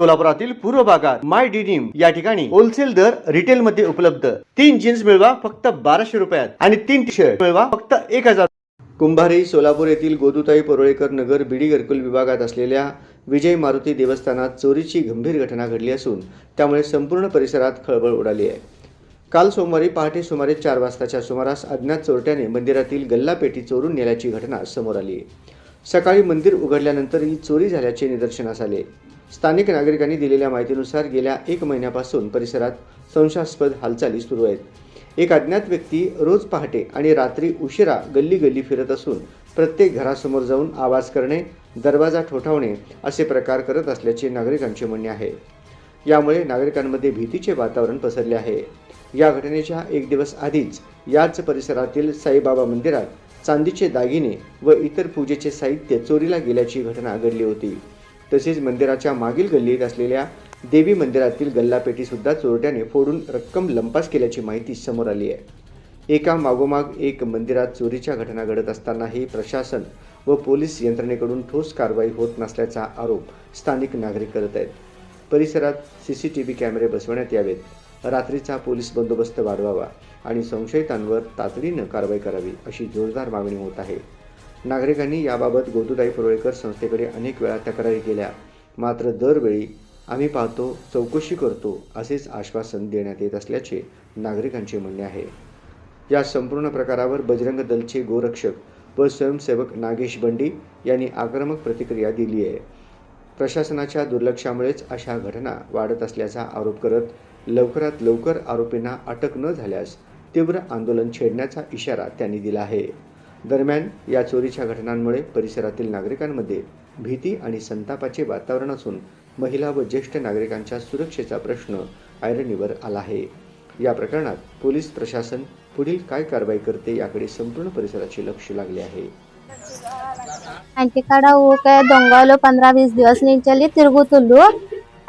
सोलापुरातील पूर्व भागात माय डिनिम या ठिकाणी होलसेल दर रिटेल मध्ये उपलब्ध. तीन जीन्स मिळवा फक्त बाराशे रुपयात आणि तीन टी शर्ट मिळवा फक्त एक हजार. कुंभारी सोलापूर येथील गोदुताई परोळेकर नगर बिडी घरकुल विभागात असलेल्या विजय मारुती देवस्थानात चोरीची गंभीर घटना घडली असून त्यामुळे संपूर्ण परिसरात खळबळ उडाली आहे. काल सोमवारी पहाटे सुमारे चार वाजताच्या सुमारास अज्ञात चोरट्याने मंदिरातील गल्लापेटी चोरून नेल्याची घटना समोर आली. आहे सकाळी मंदिर उघडल्यानंतर ही चोरी झाल्याचे निदर्शनास आले. स्थानिक नागरिकांनी दिलेल्या माहितीनुसार गेल्या एक महिन्यापासून परिसरात संशयास्पद हालचाली सुरू आहेत. एक अज्ञात व्यक्ती रोज पहाटे आणि रात्री उशिरा गल्ली गल्ली फिरत असून प्रत्येक घरासमोर जाऊन आवाज करणे दरवाजा ठोठावणे असे प्रकार करत असल्याचे नागरिकांचे म्हणणे आहे. यामुळे नागरिकांमध्ये भीतीचे वातावरण पसरले आहे. या घटनेच्या एक दिवस आधीच याच परिसरातील साईबाबा मंदिरात चांदीचे दागिने व इतर पूजेचे साहित्य चोरीला गेल्याची घटना घडली होती. तसेच मंदिराच्या मागील गल्लीत असलेल्या देवी मंदिरातील गल्लापेटीसुद्धा चोरट्याने फोडून रक्कम लंपास केल्याची माहिती समोर आली आहे. एका मागोमाग एक मंदिरात चोरीच्या घटना घडत असतानाही प्रशासन व पोलीस यंत्रणेकडून ठोस कारवाई होत नसल्याचा आरोप स्थानिक नागरिक करत आहेत. परिसरात सी सी टी व्ही कॅमेरे बसवण्यात यावेत. रात्रीचा पोलीस बंदोबस्त वाढवावा आणि संशयितांवर तातडीनं कारवाई करावी अशी जोरदार मागणी होत आहे. नागरिकांनी याबाबत गोदुताई परोळेकर संस्थेकडे अनेक वेळा तक्रारी केल्या. मात्र दरवेळी आम्ही पाहतो चौकशी करतो असेच आश्वासन देण्यात येत असल्याचे नागरिकांचे म्हणणे आहे. या संपूर्ण प्रकारावर बजरंग दलचे गोरक्षक व स्वयंसेवक नागेश बंडी यांनी आक्रमक प्रतिक्रिया दिली आहे. प्रशासनाच्या दुर्लक्षामुळेच अशा घटना वाढत असल्याचा आरोप करत लवकरात लवकर आरोपींना अटक न झाल्यास तीव्र आंदोलन छेडण्याचा इशारा त्यांनी दिला आहे. दरम्यान या चोरीच्या घटनांमुळे परिसरातील नागरिकांमध्ये भीती आणि संतापाचे वातावरण असून महिला व ज्येष्ठ नागरिकांच्या सुरक्षेचा प्रश्न ऐरणीवर आला आहे या प्रकरणात पोलीस प्रशासन पुढील काय कारवाई करते याकडे संपूर्ण परिसराचे लक्ष लागले आहे ఇంటికాడ ఊకే దొంగలు పంద్రా వీస్ దివస్ నుంచి తిరుగుతుండ్రు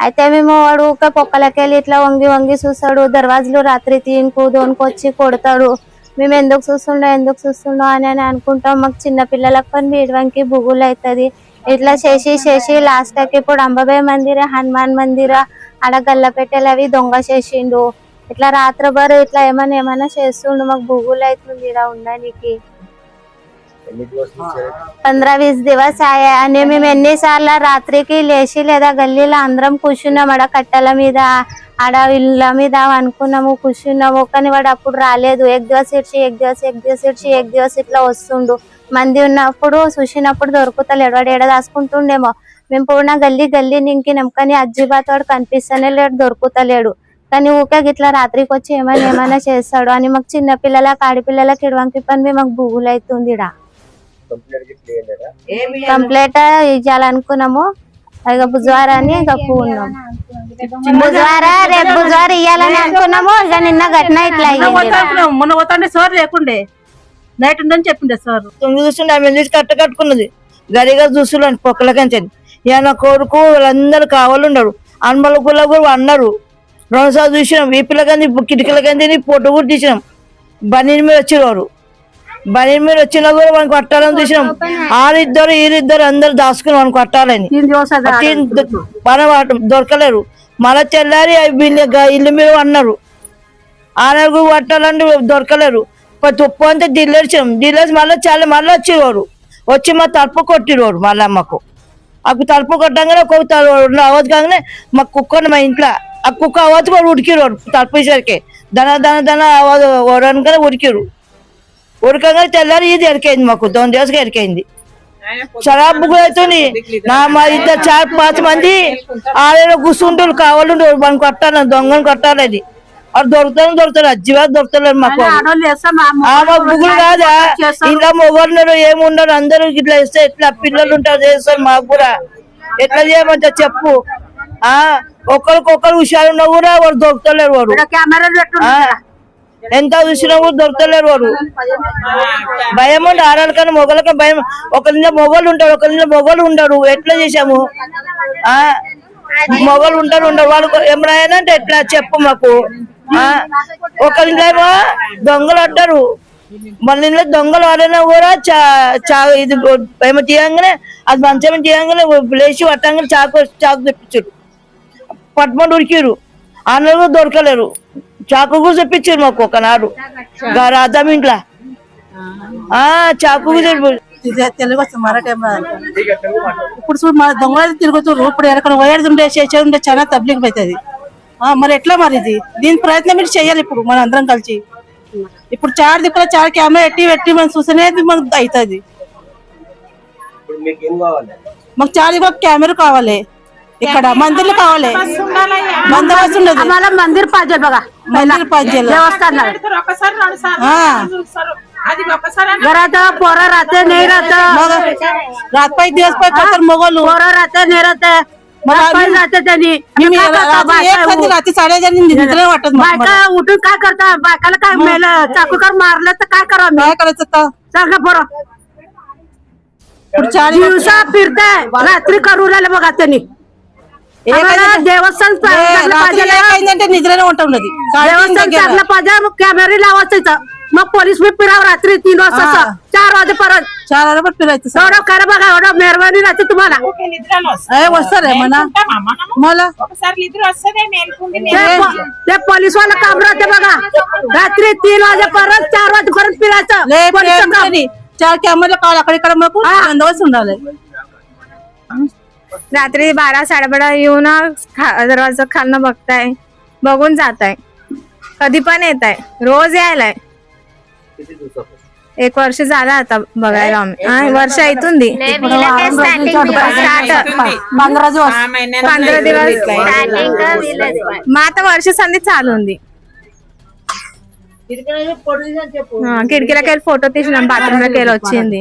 అయితే మేము వాడు ఊకే పొక్కలకెళ్ళి ఇట్లా వంగి వంగి చూస్తాడు దర్వాజలు రాత్రి తీన్కు దోన్కు వచ్చి కొడతాడు మేము ఎందుకు చూస్తుండో ఎందుకు చూస్తుండో అని అని అనుకుంటాం. మాకు చిన్న పిల్లలకు పని బీడవంకి భూగులు అవుతుంది. ఇట్లా చేసి చేసి లాస్ట్కి ఇప్పుడు అంబాబాయ్ మందిర హనుమాన్ మందిర ఆడ గల్లపెట్టెలు అవి దొంగ చేసిండు. ఇట్లా రాత్రభరు ఇట్లా ఏమైనా ఏమైనా చేస్తుండు మాకు భూగులు అవుతుంది ఇలా ఉండడానికి. పంద్రా వీస్ దివస్ ఆయా అని మేము ఎన్నిసార్లు రాత్రికి లేచి లేదా గల్లీలో అందరం కూర్చున్నాం. ఆడ కట్టెల మీద ఆడ ఇళ్ళ మీద అనుకున్నాము కూర్చున్నాము. కానీ వాడు అప్పుడు రాలేదు. ఎగ్ దివస్ ఇడ్చి ఎగ్ దివస్ ఎగ్ దివస్ ఇడ్చి ఎగ్ దివస్ ఇట్లా వస్తుండు. మంది ఉన్నప్పుడు చూసినప్పుడు దొరుకుతలేడు. వాడు ఏడ దాసుకుంటుండేమో మేము పూర్ణ గల్లీ గల్లీ నింకినాం. కానీ అజ్జిబాత్ వాడు కనిపిస్తూనే లేడు దొరుకుతలేడు. కానీ ఊకే గిట్లా రాత్రికి వచ్చి ఏమైనా ఏమైనా చేస్తాడు అని మాకు చిన్నపిల్లలకి ఆడపిల్లలకి ఇడవంకి పని మాకు బుగులు అవుతుంది ఇడా కంప్లీట్ ఇవ్వాలనుకున్నాము ఇక బుధవారాన్ని ఇక ఉన్నాం. బుధవార రేపు బుధవారం అనుకున్నాము. ఇక నిన్న ఘటన ఇట్లా మొన్న పోతాంటే సార్ లేకుండే. నైట్ ఉందని చెప్పిండే సార్. తొమ్మిది చూస్తుండే ఆమె చూసి కట్ట కట్టుకున్నది. గడిగా చూస్తున్నాడు పొక్కలకంచని ఇక నా కొడుకు వాళ్ళందరూ కావాలన్నారు అన్మల కూడా కూడా అన్నారు. రెండుసార్లు చూసినాం. ఈ పిల్లకంది కిటికలకంది పొట్టు కూడా తీసినాం. బనీని మీద వచ్చేవారు బలి మీద వచ్చినా కూడా మనకు కొట్టాలని చూసినాం. ఆరిద్దరు ఈరిద్దరు అందరు దాచుకుని మనకు కొట్టాలని. మనం దొరకలేరు. మన చెల్లారి ఇల్లు మీద అన్నారు ఆరుగురు కొట్టాలంటే దొరకలేరు. తుప్పు అంతా దిల్లేసాం దిల్లేసి మళ్ళీ చాలా మళ్ళీ వచ్చేవారు. వచ్చి మా తలుపు కొట్టిరోరు మళ్ళీ అమ్మకు అక్కడ తలుపు కొట్టంగానే ఒక్కొక్క అవ్వదు కాగానే మా కుక్క మా ఇంట్లో ఆ కుక్క అవ్వదు కూడా ఉడికిరోరు తలుపు ఇసరికి దన దన దన అవదు ఉడికిరు. ఉడకంగా తెల్లారి ఇది ఎరికైంది మాకు దొంగ రోజుకి ఎరికైంది. చాలా బుగ్గులవుతుంది నా మా ఇద్దరు చార్ పాతి మంది ఆడలో కూర్చుంటారు కావాలి మనం కొట్టాలి దొంగను కొట్టాలి అది. అది దొరుకుతాను దొరుకుతారు అజ్జివా దొరుకుతాను మాకు ఆమె బుగ్గులు కాదా? ఇంకా మొగలున్నారు ఏమున్నారు అందరూ ఇట్లా ఇస్తే ఎట్లా పిల్లలు ఉంటారు చేస్తారు మాకు కూడా. ఎట్లా చేయమంటారు చెప్పు. ఆ ఒకరికొకరు హుషారు ఉన్నా కూడా వాడు దొరుకుతలేరు వాడు. ఎంత చూసినా కూడా దొరకలేరు వాడు. భయం ఉండి కానీ మొగలకి భయం. ఒకరిలో మొగలు ఉంటారు ఒకరిలో మొగలు ఉండరు. ఎట్లా చేసాము ఆ? మొగలు ఉంటారు ఉండరు. వాళ్ళు ఏమైనా అంటే ఎట్లా చెప్పు మాకు. ఆ? ఒకరిలో ఏమో దొంగలు అంటారు మళ్ళీ ఇంట్లో దొంగలు ఆడినా కూడా చా చా ఇది ఏమో తీయంగానే అది మంచం తీయంగానే లేచి పట్టంగానే చాకు చాకు తెప్పించారు. పట్టుమని ఉరికిరు అన్నలు దొరకలేరు. చాకు కూడా చెప్పించారు మాకు ఒకనాడు. గా రాజాం ఇంట్లో. చాకు తెలుగు. ఇప్పుడు చూడు మా దొంగలు తిరుగుతున్నారు ఇప్పుడు ఎక్కడ పోయేది ఉండే చేసేది ఉండే చాలా తబ్లిక్ అవుతుంది. మరి ఎట్లా మరి ఇది? దీని ప్రయత్నం మీరు చేయాలి ఇప్పుడు మన అందరం కలిసి. ఇప్పుడు చార్ దిక్కుల చార్ కెమెరా ఎట్టి పెట్టి మనం చూసినది మనకు అవుతుంది. మాకు చార్ దిక్కుల కెమెరా కావాలి. ఇక్కడ మందిర్లు కావాలి బందోబస్తు ఉండదు आम्हाला मंदिर पाहिजे बघा మందిర్ పద్యాలు देवस्थानाला घरात पोरं राहते नाही राहत रात पाय दिवस पाय तर मोगल पोरं राहते नाही राहते मला पाय आम्ही- जाते त्यांनी मी काय करता रात्री बायका एक खाली रात्री साडेचार निद्रा वाटत मला. बायका उठून काय करता बायकाला काय मेलं चाकूकर मारलं तर काय करावं मी काय करायचं आता सांगा बरं पुढच्या आधी- दिवसा फिरताय रात्री करू राहिले बघा त्यांनी एक आम्हाला आहे- देवस्थान ఏ, चांगलं రాత్రి पाहिजे एक అయిందంటే నిద్రనే ఉంటున్నది సాయంత్రం देवस्थान దగ్గర. चांगलं पाहिजे मग कॅमेरे लावायचं इथं. मग पोलीस बी फिरावं रात्री तीन वाजता हा. असं, चार वाजेपर्यंत చాలా రోజులు फिरायचं సార్. एवढं करा बघा एवढं मेहरबानी राहते तुम्हाला ఏ, వస్తారే మన मला ते पो- ते पोलीस वाला काम राहते बघा रात्री तीन वाजेपर्यंत चार वाजेपर्यंत फिरायचं లే पोलिसचं काम. ప్రేమతోని చార్ కెమెరా కావాలి అక్కడ ఇక్కడ మాకు బందోబస్తు ఉండాలి रात्री बारा साडेबारा येऊन खा- दरवाजा खालनं बघताय बघून जाताय कधी पण येत आहे रोज यायलाय एक वर्ष झालं आता बघायला आम्ही हा, वर्ष इथून दी स्टार्ट पंधरा दिवस पंधरा दिवस मग आता वर्ष संधी चालू ఉంది ఆ, కిటికీలకి వెళ్ళి ఫోటో తీసినాం బాత్రూమ్ లోకి వెళ్ళి వచ్చింది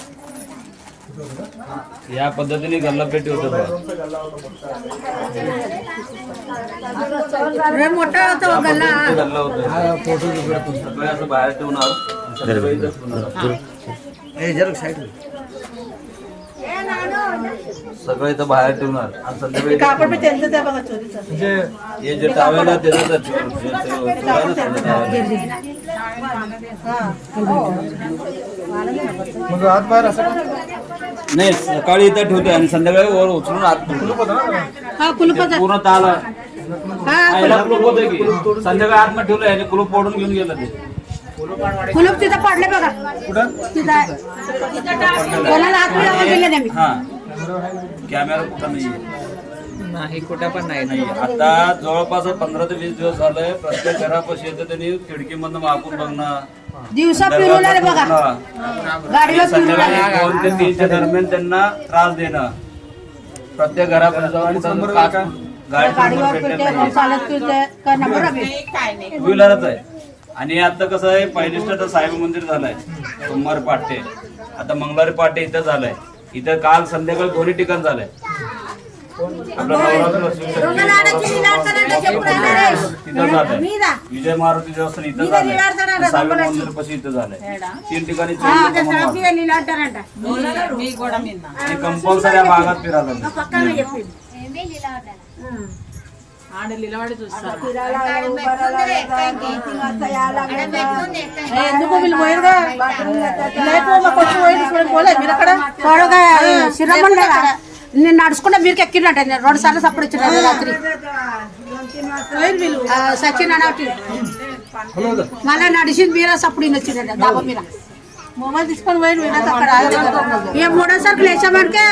असं बाहेर ठेवून आहोत. सगळे इथंच ठेवून आहोत. सगळं इथं बाहेर ठेवणार संध्याकाळी इथं कापड बी त्यांचं त्या बघा चोरीचं. हे जे टावेल आहे त्याचं तर चोर- जे- ते- चोरायला सांगितलं. नाही सकाळी इथं ठेवते आणि संध्याकाळी वर उचलून आत. हा पूर्ण ताल आईला कुलूप. होतं की. संध्याकाळी आतमध्ये ठेवलंय आणि कुलूप फोडून घेऊन गेलं ते. कुलूप तिथं पडले बघा. तिथं आहे. कोणाला हात नाही मी. हा. कॅमेरा कुठं नाही नाही कुठं पण नाही. आता जवळपास पंधरा ते वीस दिवस झालंय. प्रत्येक घरापाशी येतं त्यांनी खिडकीमधनं वाकून बघणं दिवसा फिरून आले बघा. गाडीवर फिरून आले. संध्याकाळी दोन ते तीनच्या दरम्यान त्यांना त्रास देणं. प्रत्येक घरापर्यंत जाऊन काच- भेटत नाही. चालत फिरते काय नंबर आहे टू व्हीलरच आहे. आणि आता कसं आहे पहिली स्टार्ट साहेब मंदिर झालंय. सोमवार पाटे. आता मंगळवारी पाटे इथं झालंय. इथं काल संध्याकाळी दोन्ही ठिकाण झालंय. विजय मारुती देवस्थान इथं झालंय साहेब मंदिर पशी इथं झालंय तीन ठिकाणी कंपल्सरी भागात फिरायला ఎందుకు వీళ్ళు పోయిరుగా లేకపోతే మాకు వచ్చి పోయి చూడండి పోలే మీరు అక్కడ తోడుగా శ్రీరాముండే నేను నడుచుకుంటే మీరు ఎక్కినట్ట నేను రెండు సార్లు సప్పుడు ఇచ్చిన రాత్రి. సచిన్ అనటి మళ్ళీ నడిచింది మీరే సప్పుడు వచ్చిందండి డాబా మీద. మొబైల్ తీసుకొని పోయి అక్కడ. ఏ మూడోసారి లేచామనికే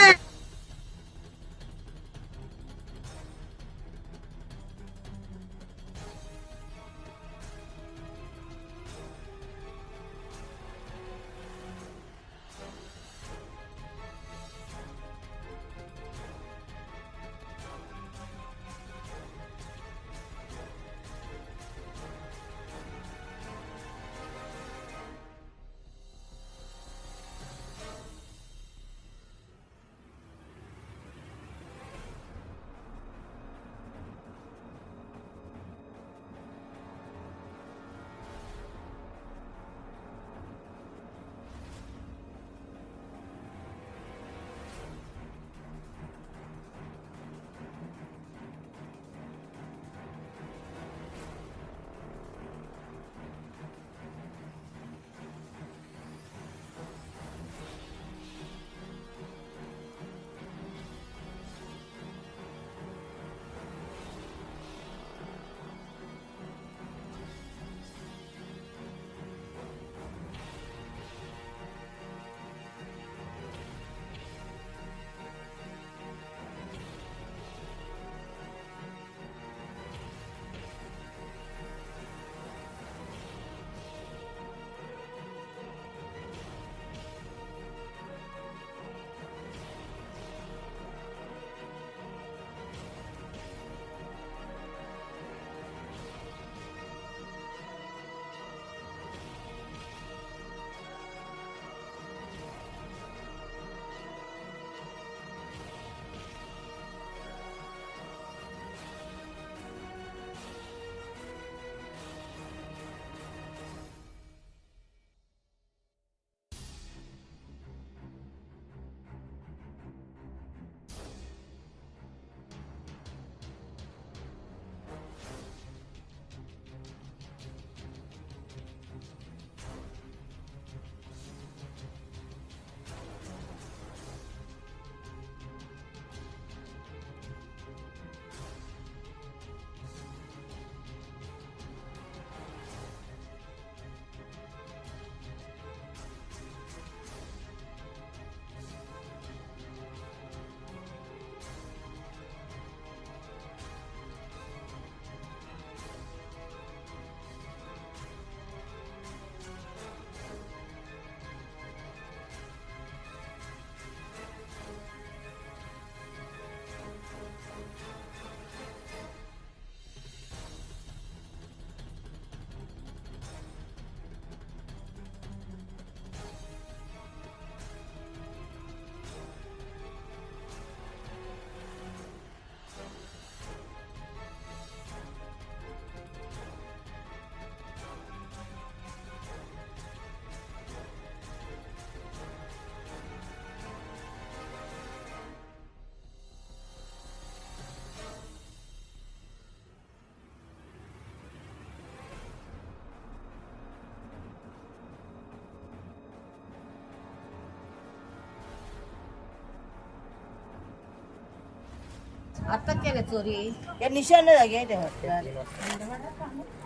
आता केलं चोरी. या निशाण जागे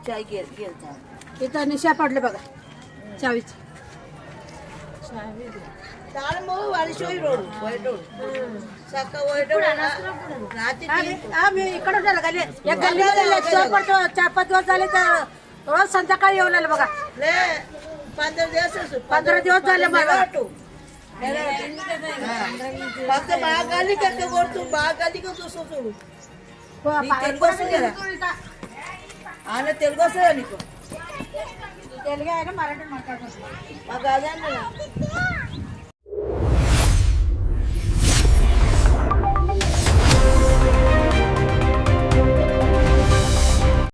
चाय गेल गेलता इथं निशा पडले बघा. चावीची. चाल मग रोड वाईट रोड. साका वाईट रोड. आम्ही इकडे गल्ली या गल्लीमध्ये चोर पडतो चार पाच दिवस झाले तर रोज संध्याकाळी येऊन आले बघा. पंधरा दिवस पंधरा दिवस झाले मला. फक्त పక్క బాగా కక్క కొడుతు బాగా చూస్తూ చూడు. తెలుగు వస్తుంది కదా? ఆయన తెలుగు వస్తుందా నీకు? తెలుగు ఆయన మరాఠీ మాట్లాడుకుంటున్నాను మాకు అదే